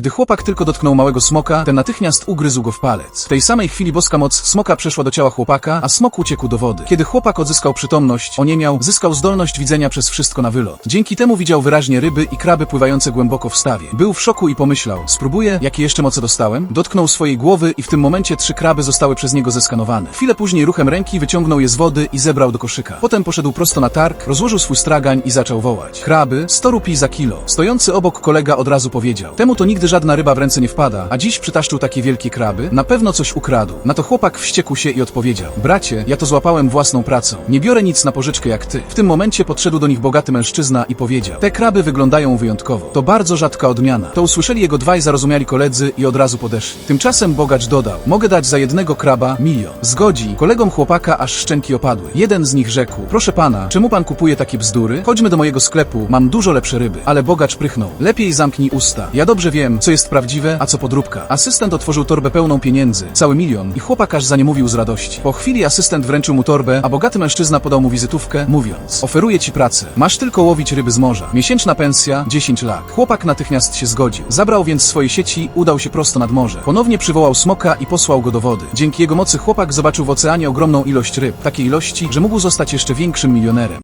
Gdy chłopak tylko dotknął małego smoka, ten natychmiast ugryzł go w palec. W tej samej chwili boska moc smoka przeszła do ciała chłopaka, a smok uciekł do wody. Kiedy chłopak odzyskał przytomność, oniemiał, zyskał zdolność widzenia przez wszystko na wylot. Dzięki temu widział wyraźnie ryby i kraby pływające głęboko w stawie. Był w szoku i pomyślał, spróbuję, jakie jeszcze moce dostałem? Dotknął swojej głowy i w tym momencie trzy kraby zostały przez niego zeskanowane. Chwilę później ruchem ręki wyciągnął je z wody i zebrał do koszyka. Potem poszedł prosto na targ, rozłożył swój stragań i zaczął wołać. Kraby, 100 rupii za kilo. Stojący obok kolega od razu powiedział. Temu to nigdy żadna ryba w ręce nie wpada, a dziś przytaszczył takie wielkie kraby. Na pewno coś ukradł. Na to chłopak wściekł się i odpowiedział. Bracie, ja to złapałem własną pracą. Nie biorę nic na pożyczkę jak ty. W tym momencie podszedł do nich bogaty mężczyzna i powiedział. Te kraby wyglądają wyjątkowo. To bardzo rzadka odmiana. To usłyszeli jego dwaj zarozumiali koledzy i od razu podeszli. Tymczasem bogacz dodał. Mogę dać za jednego kraba milion. Zgodzi. Kolegom chłopaka aż szczęki opadły. Jeden z nich rzekł. Proszę pana, czemu pan kupuje takie bzdury? Chodźmy do mojego sklepu, mam dużo lepsze ryby. Ale bogacz prychnął. Lepiej zamknij usta. Ja dobrze wiem, co jest prawdziwe, a co podróbka. Asystent otworzył torbę pełną pieniędzy, cały milion, i chłopak aż zaniemówił z radości. Po chwili asystent wręczył mu torbę, a bogaty mężczyzna podał mu wizytówkę, mówiąc: Oferuję ci pracę. Masz tylko łowić ryby z morza. Miesięczna pensja 10 lat. Chłopak natychmiast się zgodził. Zabrał więc swoje sieci, udał się prosto nad morze. Ponownie przywołał smoka i posłał go do wody. Dzięki jego mocy chłopak zobaczył w oceanie ogromną ilość ryb, takiej ilości, że mógł zostać jeszcze większym milionerem.